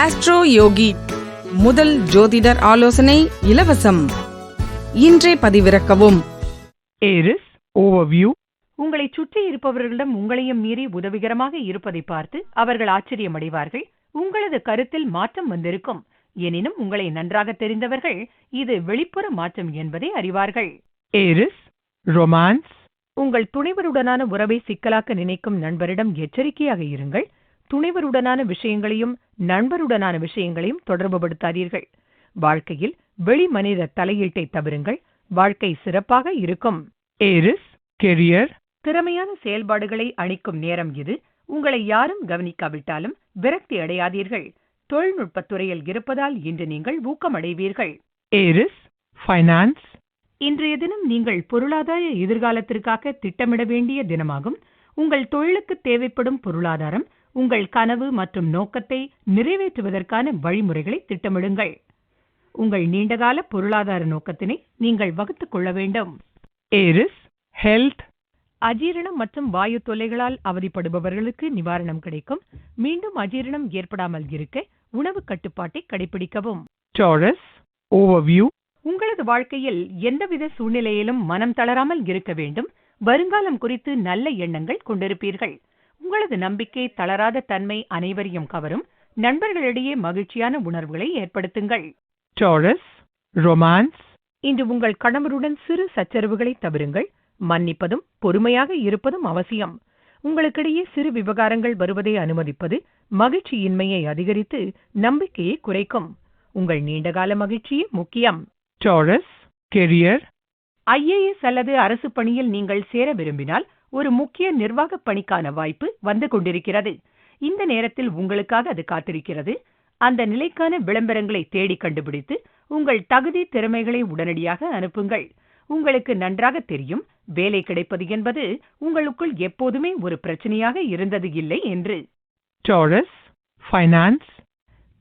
Astro யோகி முதல் ஜோதிடர் ஆலோசனை இலவசம். இன்றே பதிவிறக்கவும். ஏரிஸ் ஓவர்வியூ உங்களை சுற்றி இருப்பவர்களிடம் உங்களையும் மீறி உதவிகரமாக இருப்பதை பார்த்து அவர்கள் ஆச்சரியமடைவார்கள். உங்களது கருத்தில் மாற்றம் வந்திருக்கும். எனினும் உங்களை நன்றாக தெரிந்தவர்கள் இது வெளிப்புற மாற்றம் என்பதை அறிவார்கள். ஏரிஸ் ரொமான்ஸ் உங்கள் துணைவருடனான உறவை சிக்கலாக்க நினைக்கும் நண்பரிடம் எச்சரிக்கையாக இருங்கள். துணைவருடனான விஷயங்களையும் நண்பருடனான விஷயங்களையும் தொடர்புபடுத்தாதீர்கள். வாழ்க்கையில் வெளி மனித தலையீட்டை தவிருங்கள் வாழ்க்கை சிறப்பாக இருக்கும். ஏரிஸ் கெரியர் திறமையான செயல்பாடுகளை அளிக்கும் நேரம் இது. உங்களை யாரும் கவனிக்காவிட்டாலும் விரக்தி அடையாதீர்கள். தொழில்நுட்பத் துறையில் இருப்பதால் இன்று நீங்கள் ஊக்கமடைவீர்கள். ஏரிஸ் ஃபைனான்ஸ் இன்றைய தினம் நீங்கள் பொருளாதார எதிர்காலத்திற்காக திட்டமிட வேண்டிய தினமாகும். உங்கள் தொழிலுக்கு தேவைப்படும் பொருளாதாரம் உங்கள் கனவு மற்றும் நோக்கத்தை நிறைவேற்றுவதற்கான வழிமுறைகளை திட்டமிடுங்கள். உங்கள் நீண்டகால பொருளாதார நோக்கத்தினை நீங்கள் வகுத்துக் கொள்ள வேண்டும். ஏரிஸ் ஹெல்த் அஜீரணம் மற்றும் வாயு தொல்லைகளால் அவதிப்படுபவர்களுக்கு நிவாரணம் கிடைக்கும். மீண்டும் அஜீரணம் ஏற்படாமல் இருக்க உணவு கட்டுப்பாட்டை கடைபிடிக்கவும். டாரஸ் ஓவர்வியூ உங்களது வாழ்க்கையில் எந்தவித சூழ்நிலையிலும் மனம் தளராமல் இருக்க வேண்டும். வருங்காலம் குறித்து நல்ல எண்ணங்கள் கொண்டிருப்பீர்கள். உங்களது நம்பிக்கை தளராத தன்மை அனைவரையும் கவரும். நண்பர்களிடையே மகிழ்ச்சியான உணர்வுகளை ஏற்படுத்துங்கள். டாரஸ் ரொமான்ஸ் இன்று உங்கள் கணவருடன் சிறு சச்சரவுகளை தவிருங்கள். மன்னிப்பதும் பொறுமையாக இருப்பதும் அவசியம். உங்களுக்கிடையே சிறு விவகாரங்கள் வருவதை அனுமதிப்பது மகிழ்ச்சியின்மையை அதிகரித்து நம்பிக்கையை குறைக்கும். உங்கள் நீண்டகால மகிழ்ச்சியே முக்கியம். டாரஸ் கெரியர் ஐஏஎஸ் அல்லது அரசு பணியில் நீங்கள் சேர விரும்பினால் ஒரு முக்கிய நிர்வாகப் பணிக்கான வாய்ப்பு வந்து கொண்டிருக்கிறது. இந்த நேரத்தில் உங்களுக்காக அது காத்திருக்கிறது. அந்த நிலைக்கான விளம்பரங்களை தேடி கண்டுபிடித்து உங்கள் தகுதி திறமைகளை உடனடியாக அனுப்புங்கள். உங்களுக்கு நன்றாக தெரியும் வேலை கிடைப்பது என்பது உங்களுக்குள் எப்போதுமே ஒரு பிரச்சனையாக இருந்தது இல்லை என்று. டாரஸ் ஃபைனான்ஸ்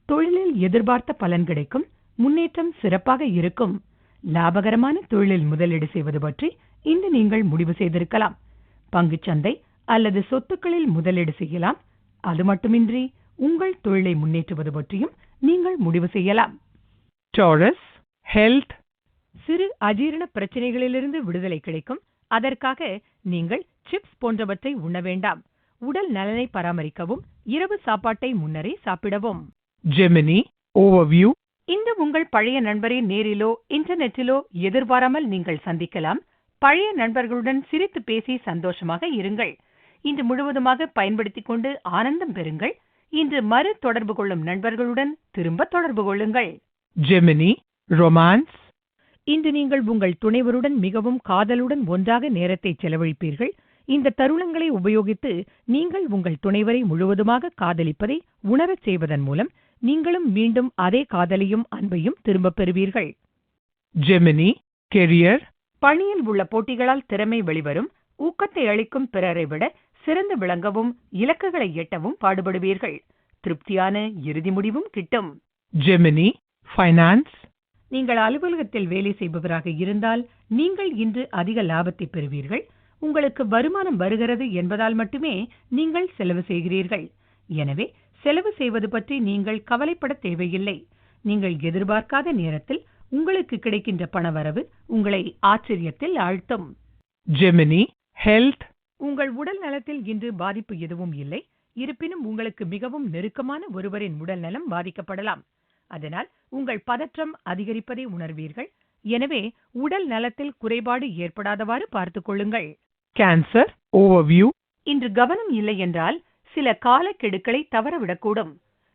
தொழிலில் எதிர்பார்த்த பலன் கிடைக்கும் முன்னேற்றம் சிறப்பாக இருக்கும். லாபகரமான தொழிலில் முதலீடு செய்வது பற்றி இன்று நீங்கள் முடிவு செய்திருக்கலாம். பங்குச்சந்தை அல்லது சொத்துக்களில் முதலீடு செய்யலாம். அது மட்டுமின்றி உங்கள் தொழிலை முன்னேற்றுவது பற்றியும் நீங்கள் முடிவு செய்யலாம். டாரஸ் ஹெல்த் சிறு அஜீரண பிரச்சனைகளிலிருந்து விடுதலை கிடைக்கும். அதற்காக நீங்கள் சிப்ஸ் போன்றவற்றை உண்ண வேண்டாம். உடல் நலனை பராமரிக்கவும். இரவு சாப்பாட்டை முன்னரே சாப்பிடவும். ஜெமினி ஓவர்வியூ இன்று உங்கள் பழைய நண்பரை நேரிலோ இன்டர்நெட்டிலோ எதிர்பாராமல் நீங்கள் சந்திக்கலாம். பழைய நண்பர்களுடன் சிரித்து பேசி சந்தோஷமாக இருங்கள். இன்று முழுவதுமாக பயன்படுத்திக் கொண்டு ஆனந்தம் பெறுங்கள். இன்று மறு தொடர்பு கொள்ளும் நண்பர்களுடன் திரும்ப தொடர்பு கொள்ளுங்கள். ஜெமினி ரொமான்ஸ் இன்று நீங்கள் உங்கள் துணைவருடன் மிகவும் காதலுடன் ஒன்றாக நேரத்தை செலவழிப்பீர்கள். இந்த தருணங்களை உபயோகித்து நீங்கள் உங்கள் துணைவரை முழுவதுமாக காதலிப்பதை உணரச் செய்வதன் மூலம் நீங்களும் மீண்டும் அதே காதலையும் அன்பையும் திரும்பப் பெறுவீர்கள். ஜெமினி கெரியர் பணியில் உள்ள போட்டிகளால் திறமை வெளிவரும் ஊக்கத்தை அளிக்கும் பிறரை விட சிறந்து விளங்கவும் இலக்குகளை எட்டவும் பாடுபடுவீர்கள். திருப்தியான இறுதி முடிவும் கிட்டும். ஜெமினி ஃபைனான்ஸ் நீங்கள் அலுவலகத்தில் வேலை செய்பவராக இருந்தால் நீங்கள் இன்று அதிக லாபத்தை பெறுவீர்கள். உங்களுக்கு வருமானம் வருகிறது என்பதால் மட்டுமே நீங்கள் செலவு செய்கிறீர்கள். எனவே செலவு செய்வது பற்றி நீங்கள் கவலைப்பட தேவையில்லை. நீங்கள் எதிர்பார்க்காத நேரத்தில் உங்களுக்கு கிடைக்கின்ற பணவரவு உங்களை ஆச்சரியத்தில் ஆழ்த்தும். ஜெமினி ஹெல்த் உங்கள் உடல் நலத்தில் இன்று பாதிப்பு எதுவும் இல்லை. இருப்பினும் உங்களுக்கு மிகவும் நெருக்கமான ஒருவரின் உடல் நலம் பாதிக்கப்படலாம். அதனால் உங்கள் பதற்றம் அதிகரிப்பதை உணர்வீர்கள். எனவே உடல் நலத்தில் குறைபாடு ஏற்படாதவாறு பார்த்துக் கொள்ளுங்கள். கேன்சர் ஓவர்வியூ இன்று கவனம் இல்லை என்றால் சில காலக்கெடுக்களை தவறவிடக்கூடும்.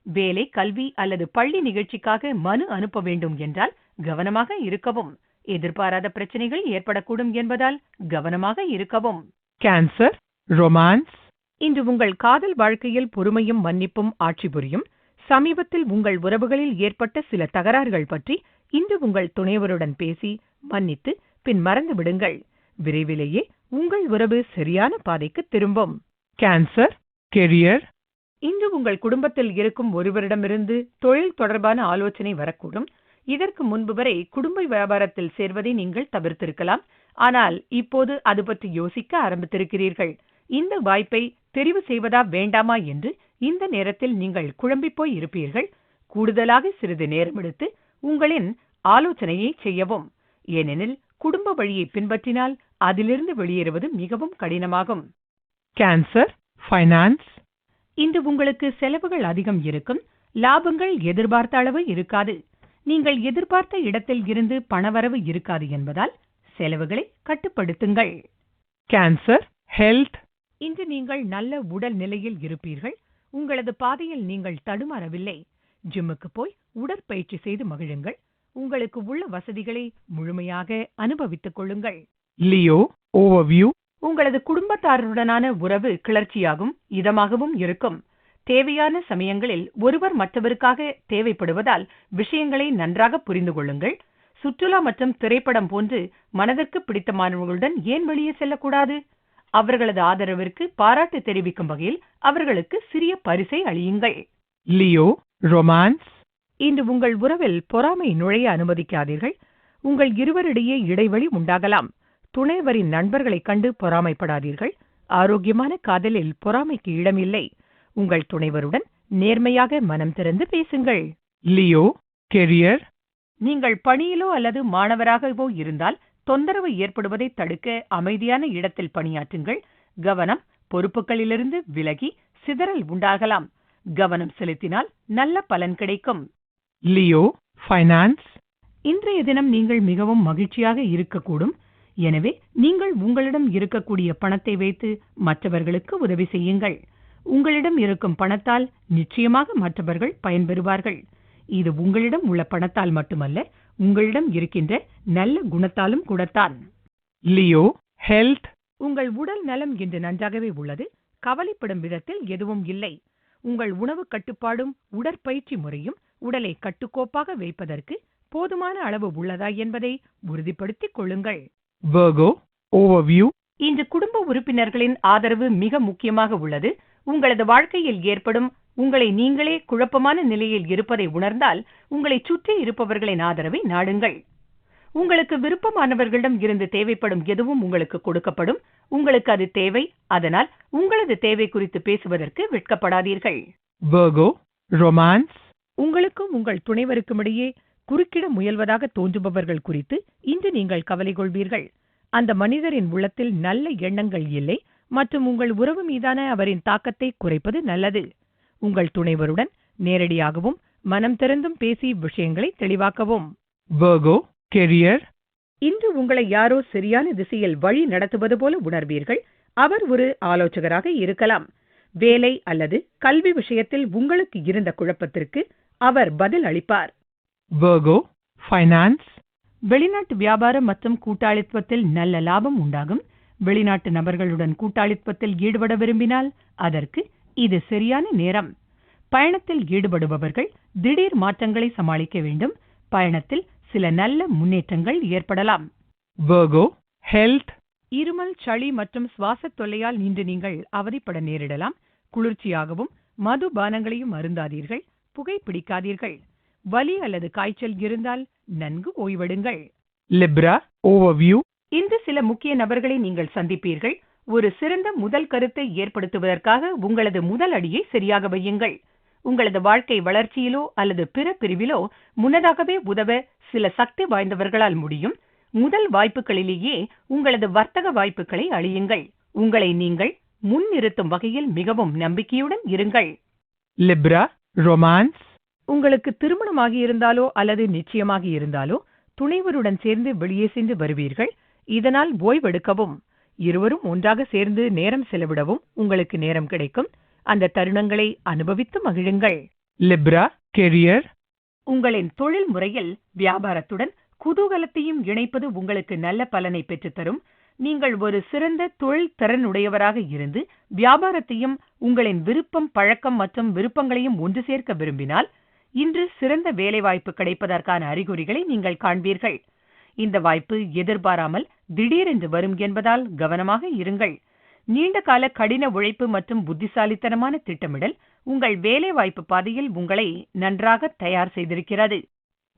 வேலை கல்வி அல்லது பள்ளி நிகழ்ச்சிக்காக மனு அனுப்ப வேண்டும் என்றால் கவனமாக இருக்கவும். எதிர்பாராத பிரச்சனைகள் ஏற்படக்கூடும் என்பதால் கவனமாக இருக்கவும். கேன்சர் ரொமான்ஸ் இன்று உங்கள் காதல் வாழ்க்கையில் பொறுமையும் மன்னிப்பும் ஆட்சி புரியும். சமீபத்தில் உங்கள் உறவுகளில் ஏற்பட்ட சில தகராறுகள் பற்றி இன்று உங்கள் துணைவருடன் பேசி மன்னித்து பின் மறந்து விடுங்கள். விரைவிலேயே உங்கள் உறவு சரியான பாதைக்கு திரும்பும். கேன்சர் கெரியர் இன்று உங்கள் குடும்பத்தில் இருக்கும் ஒருவரிடமிருந்து தொழில் தொடர்பான ஆலோசனை வரக்கூடும். இதற்கு முன்பு வரை குடும்ப வியாபாரத்தில் சேர்வதை நீங்கள் தவிர்த்திருக்கலாம். ஆனால் இப்போது அது பற்றி யோசிக்க ஆரம்பித்திருக்கிறீர்கள். இந்த வாய்ப்பை தெரிவு செய்வதா வேண்டாமா என்று இந்த நேரத்தில் நீங்கள் குழம்பிப் போய் இருப்பீர்கள். கூடுதலாக சிறிது நேரம் எடுத்து உங்களின் ஆலோசனையை செய்யவும். ஏனெனில் குடும்ப வழியை பின்பற்றினால் அதிலிருந்து வெளியேறுவது மிகவும் கடினமாகும். Cancer, Finance, இன்று உங்களுக்கு செலவுகள் அதிகம் இருக்கும். லாபங்கள் எதிர்பார்த்த அளவு இருக்காது. நீங்கள் எதிர்பார்த்த இடத்தில் இருந்து பணவரவு இருக்காது என்பதால் செலவுகளை கட்டுப்படுத்துங்கள். Cancer, Health, இன்று நீங்கள் நல்ல உடல் நிலையில் இருப்பீர்கள். உங்களது பாதையில் நீங்கள் தடுமாறவில்லை. ஜிம்முக்கு போய் உடற்பயிற்சி செய்து மகிழுங்கள். உங்களுக்கு உள்ள வசதிகளை முழுமையாக அனுபவித்துக் கொள்ளுங்கள். Leo, Overview, உங்களது குடும்பத்தாருடனான உறவு கிளர்ச்சியாகும் இதமாகவும் இருக்கும். தேவையான சமயங்களில் ஒருவர் மற்றவருக்காக தேவைப்படுவதால் விஷயங்களை நன்றாக புரிந்து கொள்ளுங்கள். சுற்றுலா மற்றும் திரைப்படம் போன்று மனதிற்கு பிடித்தமானவர்களுடன் ஏன் வெளியே செல்லக்கூடாது? அவர்களது ஆதரவிற்கு பாராட்டு தெரிவிக்கும் வகையில் அவர்களுக்கு சிறிய பரிசை அளியுங்கள். Leo, Romance, இன்று உங்கள் உறவில் பொறாமை நுழைய அனுமதிக்காதீர்கள். உங்கள் இருவரிடையே இடைவெளி உண்டாகலாம். துணைவரின் நண்பர்களைக் கண்டு பொறாமைப்படாதீர்கள். ஆரோக்கியமான காதலில் பொறாமைக்கு இடமில்லை. உங்கள் துணைவருடன் நேர்மையாக மனம் திறந்து பேசுங்கள். Leo, Career, நீங்கள் பணியிலோ அல்லது மாணவராகவோ இருந்தால் தொந்தரவு ஏற்படுவதை தடுக்க அமைதியான இடத்தில் பணியாற்றுங்கள். கவனம் பொறுப்புகளிலிருந்து விலகி சிதறல் உண்டாகலாம். கவனம் செலுத்தினால் நல்ல பலன் கிடைக்கும். Leo, Finance, இன்றைய தினம் நீங்கள் மிகவும் மகிழ்ச்சியாக இருக்கக்கூடும். எனவே நீங்கள் உங்களிடம் இருக்கக்கூடிய பணத்தை வைத்து மற்றவர்களுக்கு உதவி செய்யுங்கள். உங்களிடம் இருக்கும் பணத்தால் நிச்சயமாக மற்றவர்கள் பயன்பெறுவார்கள். இது உங்களிடம் உள்ள பணத்தால் மட்டுமல்ல உங்களிடம் இருக்கின்ற நல்ல குணத்தாலும் கூடத்தான். Leo, Health, உங்கள் உடல் நலம் இன்று நன்றாகவே உள்ளது. கவலைப்படும் விதத்தில் எதுவும் இல்லை. உங்கள் உணவு கட்டுப்பாடும் உடற்பயிற்சி முறையும் உடலை கட்டுக்கோப்பாக வைப்பதற்கு போதுமான அளவு உள்ளதா என்பதை உறுதிப்படுத்திக் கொள்ளுங்கள். Overview, இன்று குடும்ப உறுப்பினர்களின் ஆதரவு மிக முக்கியமாக உள்ளது. உங்களது வாழ்க்கையில் ஏற்படும் உங்களை நீங்களே குழப்பமான நிலையில் இருப்பதை உணர்ந்தால் உங்களை சுற்றி இருப்பவர்களின் ஆதரவை நாடுங்கள். உங்களுக்கு விருப்பமானவர்களிடம் இருந்து தேவைப்படும் எதுவும் உங்களுக்கு கொடுக்கப்படும். உங்களுக்கு அது தேவை. அதனால் உங்களது தேவை குறித்து பேசுவதற்கு வெட்கப்படாதீர்கள். Virgo, Romance, உங்களுக்கும் உங்கள் துணைவருக்கும் இடையே குறுக்கிட முயல்வதாக தோன்றுபவர்கள் குறித்து இன்று நீங்கள் கவலை கொள்வீர்கள் அந்த மனிதரின் உள்ளத்தில் நல்ல எண்ணங்கள் இல்லை. மற்றும் உங்கள் உறவு மீதான அவரின் தாக்கத்தை குறைப்பது நல்லது. உங்கள் துணைவருடன் நேரடியாகவும் மனம் திறந்தும் பேசி விஷயங்களை தெளிவாக்கவும். Virgo, Career, இன்று உங்களை யாரோ சரியான திசையில் வழி நடத்துவது போல உணர்வீர்கள். அவர் ஒரு ஆலோசகராக இருக்கலாம். வேலை அல்லது கல்வி விஷயத்தில் உங்களுக்கு இருந்த குழப்பத்திற்கு அவர் பதில் அளிப்பார். Virgo, Finance, வெளிநாட்டு வியாபாரம் மற்றும் கூட்டாளித்துவத்தில் நல்ல லாபம் உண்டாகும். வெளிநாட்டு நபர்களுடன் கூட்டாளித்துவத்தில் ஈடுபட விரும்பினால் அதற்கு இது சரியான நேரம். பயணத்தில் ஈடுபடுபவர்கள் திடீர் மாற்றங்களை சமாளிக்க வேண்டும். பயணத்தில் சில நல்ல முன்னேற்றங்கள் ஏற்படலாம். Virgo, Health, இருமல் சளி மற்றும் சுவாசத் தொல்லையால் இன்று நீங்கள் அவதிப்பட நேரிடலாம். குளிர்ச்சியாகவும் மது பானங்களையும் அருந்தாதீர்கள். புகை பிடிக்காதீர்கள் வலி அல்லது காய்ச்சல் இருந்தால் நன்கு ஓய்வெடுங்கள். Libra, Overview, இன்று சில முக்கிய நபர்களை நீங்கள் சந்திப்பீர்கள். ஒரு சிறந்த முதல் கருத்தை ஏற்படுத்துவதற்காக உங்களது முதல் அடியை சரியாக வையுங்கள். உங்களது வாழ்க்கை வளர்ச்சியிலோ அல்லது பிற பிரிவிலோ முன்னதாகவே உதவ சில சக்தி வாய்ந்தவர்களால் முடியும். முதல் வாய்ப்புகளிலேயே உங்களது வர்த்தக வாய்ப்புகளை அழியுங்கள். உங்களை நீங்கள் முன்னிறுத்தும் வகையில் மிகவும் நம்பிக்கையுடன் இருங்கள். Libra, Romance, உங்களுக்கு திருமணமாகி இருந்தாலோ அல்லது நிச்சயமாகி இருந்தாலோ துணைவருடன் சேர்ந்து வெளியே சென்று வருவீர்கள். இதனால் ஓய்வெடுக்கவும். இருவரும் ஒன்றாக சேர்ந்து நேரம் செலவிடவும் உங்களுக்கு நேரம் கிடைக்கும். அந்த தருணங்களை அனுபவித்து மகிழுங்கள். Libra, Career, உங்களின் தொழில் முறையில் வியாபாரத்துடன் குதூகலத்தையும் இணைப்பது உங்களுக்கு நல்ல பலனை பெற்றுத்தரும். நீங்கள் ஒரு சிறந்த தொழில் திறனுடையவராக இருந்து வியாபாரத்தையும் உங்களின் விருப்பம் பழக்கம் மற்றும் விருப்பங்களையும் ஒன்று சேர்க்க விரும்பினால் இன்று சிறந்த வேலைவாய்ப்பு கிடைப்பதற்கான அறிகுறிகளை நீங்கள் காண்பீர்கள். இந்த வாய்ப்பு எதிர்பாராமல் திடீரென்று வரும் என்பதால் கவனமாக இருங்கள். நீண்ட கால கடின உழைப்பு மற்றும் புத்திசாலித்தனமான திட்டமிடல் உங்கள் வேலைவாய்ப்பு பாதையில் உங்களை நன்றாக தயார் செய்திருக்கிறது.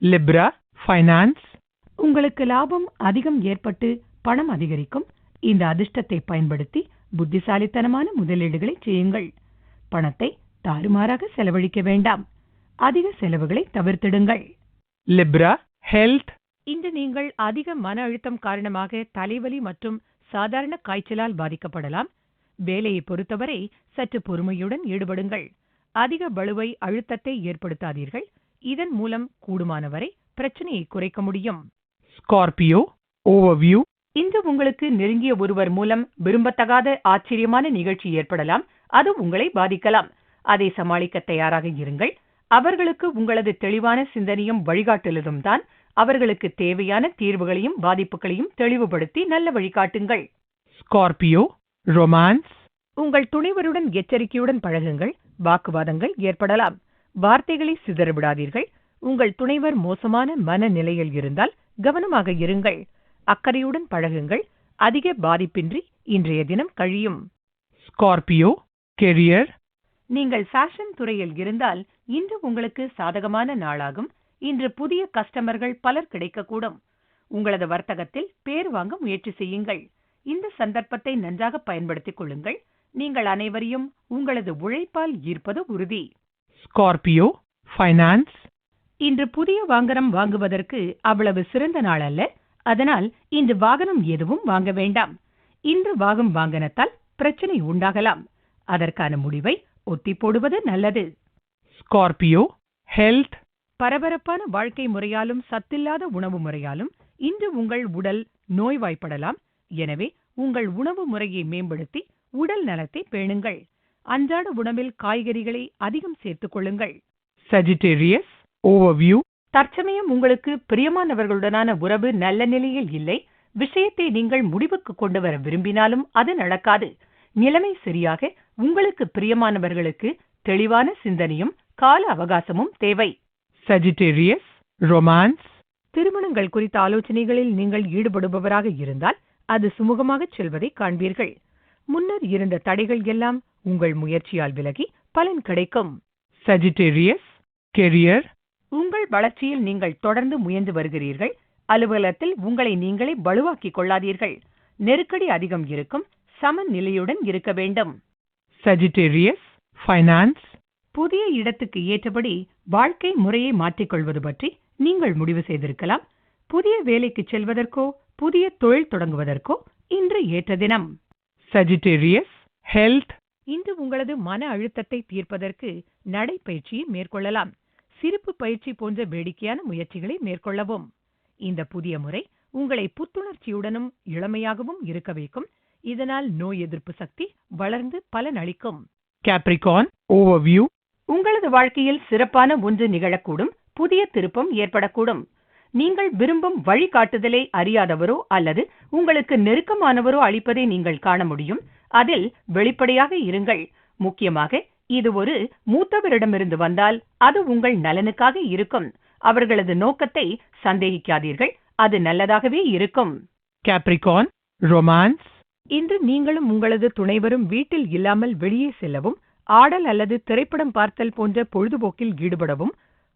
Libra, Finance, உங்களுக்கு லாபம் அதிகம் ஏற்பட்டு பணம் அதிகரிக்கும். இந்த அதிர்ஷ்டத்தை பயன்படுத்தி புத்திசாலித்தனமான முதலீடுகளை செய்யுங்கள். பணத்தை தாறுமாறாக செலவழிக்க வேண்டாம். அதிக செலவுகளை தவிர்த்திடுங்கள். Libra, health, இன்று நீங்கள் அதிக மன அழுத்தம் காரணமாக தலைவலி மற்றும் சாதாரண காய்ச்சலால் பாதிக்கப்படலாம். வேலையை பொறுத்தவரை சற்று பொறுமையுடன் ஈடுபடுங்கள். அதிக பளுவை அழுத்தத்தை ஏற்படுத்தாதீர்கள். இதன் மூலம் கூடுமானவரை பிரச்சனையை குறைக்க முடியும். Scorpio, overview, இன்று உங்களுக்கு நெருங்கிய ஒருவர் மூலம் விரும்பத்தகாத ஆச்சரியமான நிகழ்ச்சி ஏற்படலாம். அது உங்களை பாதிக்கலாம். அதை சமாளிக்க தயாராக இருங்கள். அவர்களுக்கு உங்களது தெளிவான சிந்தனையும் வழிகாட்டுதலும் தான் அவர்களுக்கு தேவையான தீர்வுகளையும் பாதிப்புகளையும் தெளிவுபடுத்தி நல்ல வழிகாட்டுங்கள். Scorpio, romance, உங்கள் துணைவருடன் எச்சரிக்கையுடன் பழகுங்கள் வாக்குவாதங்கள் ஏற்படலாம். வார்த்தைகளை சிதறவிடாதீர்கள் உங்கள் துணைவர் மோசமான மனநிலையில் இருந்தால் கவனமாக இருங்கள். அக்கறையுடன் பழகுங்கள். அதிக பாதிப்பின்றி இன்றைய தினம் கழியும். Scorpio, career, நீங்கள் ஃபேஷன் துறையில் இருந்தால் இன்று உங்களுக்கு சாதகமான நாளாகும். இன்று புதிய கஸ்டமர்கள் பலர் கிடைக்கக்கூடும். உங்களது வர்த்தகத்தில் பேர் வாங்க முயற்சி செய்யுங்கள். இந்த சந்தர்ப்பத்தை நன்றாக பயன்படுத்திக் கொள்ளுங்கள். நீங்கள் அனைவரையும் உங்களது உழைப்பால் ஈர்ப்பது உறுதி. Scorpio, finance, இன்று புதிய வாகனம் வாங்குவதற்கு அவ்வளவு சிறந்த நாள் அல்ல. அதனால் இன்று வாகனம் எதுவும் வாங்க வேண்டாம். இன்று வாகும் வாகனத்தால் பிரச்சனை உண்டாகலாம். அதற்கான முடிவை ஒத்தி போடுவது நல்லது. Scorpio, health, பரபரப்பான வாழ்க்கை முறையாலும் சத்தில்லாத உணவு முறையாலும் இன்று உங்கள் உடல் நோய்வாய்ப்படலாம். எனவே உங்கள் உணவு முறையை மேம்படுத்தி உடல் நலத்தை பேணுங்கள். அன்றாட உணவில் காய்கறிகளை அதிகம் சேர்த்துக் கொள்ளுங்கள். Sagittarius, overview, தற்சமயம் உங்களுக்கு பிரியமானவர்களுடனான உறவு நல்ல நிலையில் இல்லை. விஷயத்தை நீங்கள் முடிவுக்கு கொண்டு வர விரும்பினாலும் அது நடக்காது. நிலைமை சரியாக உங்களுக்கு பிரியமானவர்களுக்கு தெளிவான சிந்தனையும் கால அவகாசமும் தேவை. Sagittarius, romance, திருமணங்கள் குறித்த ஆலோசனைகளில் நீங்கள் ஈடுபடுபவராக இருந்தால் அது சுமூகமாகச் செல்வதை காண்பீர்கள். முன்னர் இருந்த தடைகள் எல்லாம் உங்கள் முயற்சியால் விலகி பலன் கிடைக்கும். Sagittarius, career, உங்கள் வளர்ச்சியில் நீங்கள் தொடர்ந்து முயன்று வருகிறீர்கள். அலுவலகத்தில் உங்களை நீங்களே வலுவாக்கிக் கொள்ளாதீர்கள். நெருக்கடி அதிகம் இருக்கும். சமநிலையுடன் இருக்க வேண்டும். Sagittarius, finance, புதிய இடத்துக்கு ஏற்றபடி வாழ்க்கை முறையை மாற்றிக்கொள்வது பற்றி நீங்கள் முடிவு செய்திருக்கலாம். புதிய வேலைக்கு செல்வதற்கோ புதிய தொழில் தொடங்குவதற்கோ இன்று ஏற்ற தினம். Sagittarius, health, இன்று உங்களது மன அழுத்தத்தை தீர்ப்பதற்கு நடைப்பயிற்சியை மேற்கொள்ளலாம். சிரிப்பு பயிற்சி போன்ற வேடிக்கையான முயற்சிகளை மேற்கொள்ளவும். இந்த புதிய முறை உங்களை புத்துணர்ச்சியுடனும் இளமையாகவும் இருக்க வைக்கும். இதனால் நோய் எதிர்ப்பு சக்தி வளர்ந்து பலனளிக்கும். Capricorn, overview, உங்களது வாழ்க்கையில் சிறப்பான ஒன்று நிகழக்கூடும் புதிய திருப்பம் ஏற்படக்கூடும். நீங்கள் விரும்பும் வழிகாட்டுதலை அறியாதவரோ அல்லது உங்களுக்கு நெருக்கமானவரோ அளிப்பதை நீங்கள் காண முடியும். அதில் வெளிப்படையாக இருங்கள். முக்கியமாக இது ஒரு மூத்தவரிடமிருந்து வந்தால் அது உங்கள் நலனுக்காக இருக்கும். அவர்களது நோக்கத்தை சந்தேகிக்காதீர்கள். அது நல்லதாகவே இருக்கும். Capricorn, romance, இன்று நீங்களும் உங்களது துணைவரும் வீட்டில் இல்லாமல் வெளியே செல்லவும் ஆடல் அல்லது திரைப்படம் பார்த்தல் போன்ற பொழுதுபோக்கில் ஈடுபடவும்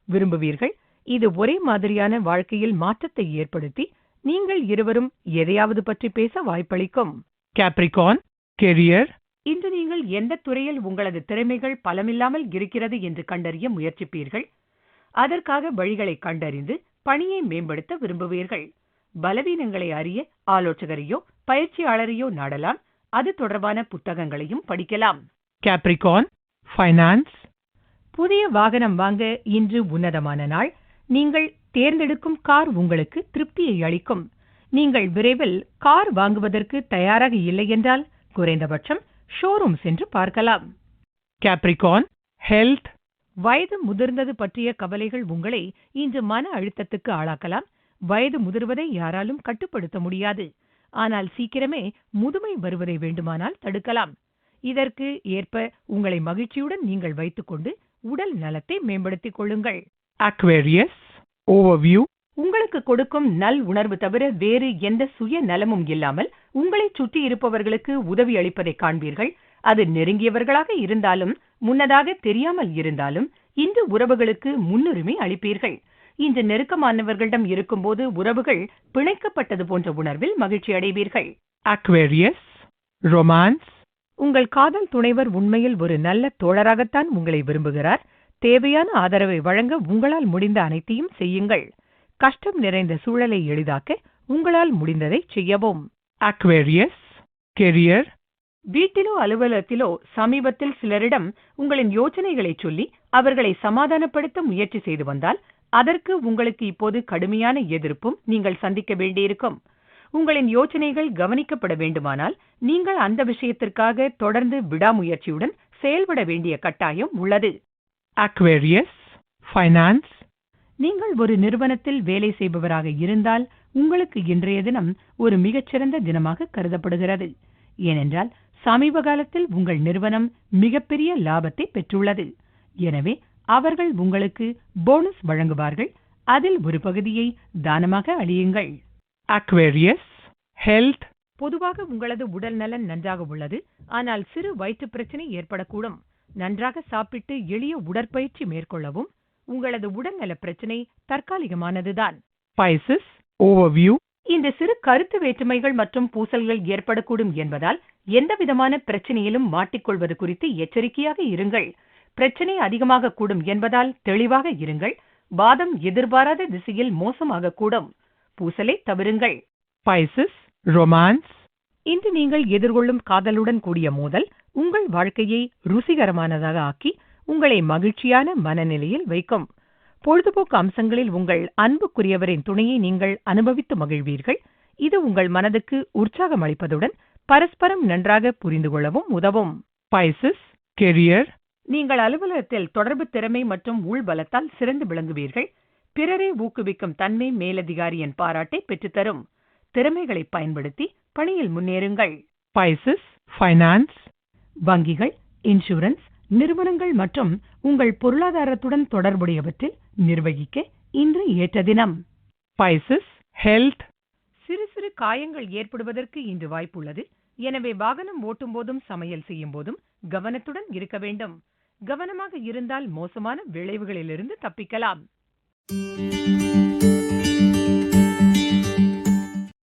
விரும்புவீர்கள். இது ஒரே மாதிரியான வாழ்க்கையில் மாற்றத்தை ஏற்படுத்தி நீங்கள் இருவரும் எதையாவது பற்றி பேச வாய்ப்பளிக்கும். Capricorn, career, இன்று நீங்கள் எந்த துறையில் உங்களது திறமைகள் பலமில்லாமல் இருக்கிறது என்று கண்டறிய முயற்சிப்பீர்கள். அதற்காக வழிகளை கண்டறிந்து பணியை மேம்படுத்த விரும்புவீர்கள். பலவீனங்களை அறிய ஆலோசகரையோ பயிற்சியாளரையோ நாடலாம். அது தொடர்பான புத்தகங்களையும் படிக்கலாம். கேப்ரிகான் ஃபைனான்ஸ் புதிய வாகனம் வாங்க இன்று உன்னதமான நாள். நீங்கள் தேர்ந்தெடுக்கும் கார் உங்களுக்கு திருப்தியை அளிக்கும். நீங்கள் விரைவில் கார் வாங்குவதற்கு தயாராக இல்லை என்றால் குறைந்தபட்சம் ஷோரூம் சென்று பார்க்கலாம். கேப்ரிகான் ஹெல்த் வயது முதிர்ந்தது பற்றிய கவலைகள் உங்களை இன்று மன அழுத்தத்துக்கு ஆளாக்கலாம். வயது முதிர்வதை யாராலும் கட்டுப்படுத்த முடியாது. ஆனால் சீக்கிரமே முதுமை வருவதை வேண்டுமானால் தடுக்கலாம். இதற்கு ஏற்ப உங்களை மகிழ்ச்சியுடன் நீங்கள் வைத்துக்கொண்டு உடல் நலத்தை மேம்படுத்திக் கொள்ளுங்கள். Aquarius, overview, உங்களுக்கு கொடுக்கும் நல் உணர்வு தவிர வேறு எந்த சுய நலமும் இல்லாமல் உங்களை சுற்றி இருப்பவர்களுக்கு உதவி அளிப்பதை காண்பீர்கள். அது நெருங்கியவர்களாக இருந்தாலும் முன்னதாக தெரியாமல் இருந்தாலும் இன்று உறவுகளுக்கு முன்னுரிமை அளிப்பீர்கள். இன்று நெருக்கமானவர்களிடம் இருக்கும்போது உறவுகள் பிணைக்கப்பட்டது போன்ற உணர்வில் மகிழ்ச்சி அடைவீர்கள். Aquarius, romance, உங்கள் காதல் துணைவர் உண்மையில் ஒரு நல்ல தோழராகத்தான் உங்களை விரும்புகிறார் தேவையான ஆதரவை வழங்க உங்களால் முடிந்த அனைத்தையும் செய்யுங்கள் கஷ்டம் நிறைந்த சூழலை எளிதாக்க உங்களால் முடிந்ததை செய்யவும் Aquarius. Career. வீட்டிலோ அலுவலகத்திலோ சமீபத்தில் சிலரிடம் உங்களின் யோசனைகளை சொல்லி அவர்களை சமாதானப்படுத்த முயற்சி செய்து வந்தால் அதற்கு உங்களுக்கு இப்போது கடுமையான எதிர்ப்பும் நீங்கள் சந்திக்க வேண்டியிருக்கும் உங்களின் யோசனைகள் கவனிக்கப்பட வேண்டுமானால் நீங்கள் அந்த விஷயத்திற்காக தொடர்ந்து விடாமுயற்சியுடன் செயல்பட வேண்டிய கட்டாயம் உள்ளது Aquarius. Finance. நீங்கள் ஒரு நிறுவனத்தில் வேலை செய்பவராக இருந்தால் உங்களுக்கு இன்றைய தினம் ஒரு மிகச்சிறந்த தினமாக கருதப்படுகிறது ஏனென்றால் சமீப காலத்தில் உங்கள் நிறுவனம் மிகப்பெரிய லாபத்தை பெற்றுள்ளது எனவே அவர்கள் உங்களுக்கு போனஸ் வழங்குவார்கள் அதில் ஒரு பகுதியை தானமாக அளியுங்கள் Aquarius. Health. பொதுவாக உங்களது உடல் நலன் நன்றாக உள்ளது ஆனால் சிறு வயிற்று பிரச்சனை ஏற்படக்கூடும் நன்றாக சாப்பிட்டு எளிய உடற்பயிற்சி மேற்கொள்ளவும் உங்களது உடல்நல பிரச்சனை தற்காலிகமானதுதான் Pisces. Overview. இந்த சிறு கருத்து வேற்றுமைகள் மற்றும் பூசல்கள் ஏற்படக்கூடும் என்பதால் எந்தவிதமான பிரச்சனையிலும் மாட்டிக்கொள்வது குறித்து எச்சரிக்கையாக இருங்கள் பிரச்சனை அதிகமாக கூடும் என்பதால் தெளிவாக இருங்கள் வாதம் எதிர்பாராத திசையில் மோசமாக கூடும் பூசலை தவிருங்கள் Pisces. Romance. இன்று நீங்கள் எதிர்கொள்ளும் காதலுடன் கூடிய மோதல் உங்கள் வாழ்க்கையை ருசிகரமானதாக ஆக்கி உங்களை மகிழ்ச்சியான மனநிலையில் வைக்கும் பொழுதுபோக்கு அம்சங்களில் உங்கள் அன்புக்குரியவரின் துணையை நீங்கள் அனுபவித்து மகிழ்வீர்கள் இது உங்கள் மனதுக்கு உற்சாகம் அளிப்பதுடன் பரஸ்பரம் நன்றாக புரிந்து கொள்ளவும் உதவும் Pisces. Career. நீங்கள் அலுவலகத்தில் தொடர்பு திறமை மற்றும் உள்பலத்தால் சிறந்து விளங்குவீர்கள் பிறரை ஊக்குவிக்கும் தன்மை மேலதிகாரியின் பாராட்டை பெற்றுத்தரும் திறமைகளை பயன்படுத்தி பணியில் முன்னேறுங்கள் Pisces. Finance. வங்கிகள் இன்சூரன்ஸ் நிறுவனங்கள் மற்றும் உங்கள் பொருளாதாரத்துடன் தொடர்புடையவற்றில் நிர்வகிக்க இன்று ஏற்ற தினம் Pisces. Health. சிறு சிறு காயங்கள் ஏற்படுவதற்கு இன்று வாய்ப்புள்ளது எனவே வாகனம் ஓட்டும் போதும் சமையல் செய்யும் போதும் கவனத்துடன் இருக்க வேண்டும் கவனமாக இருந்தால் மோசமான விளைவுகளிலிருந்து தப்பிக்கலாம் Música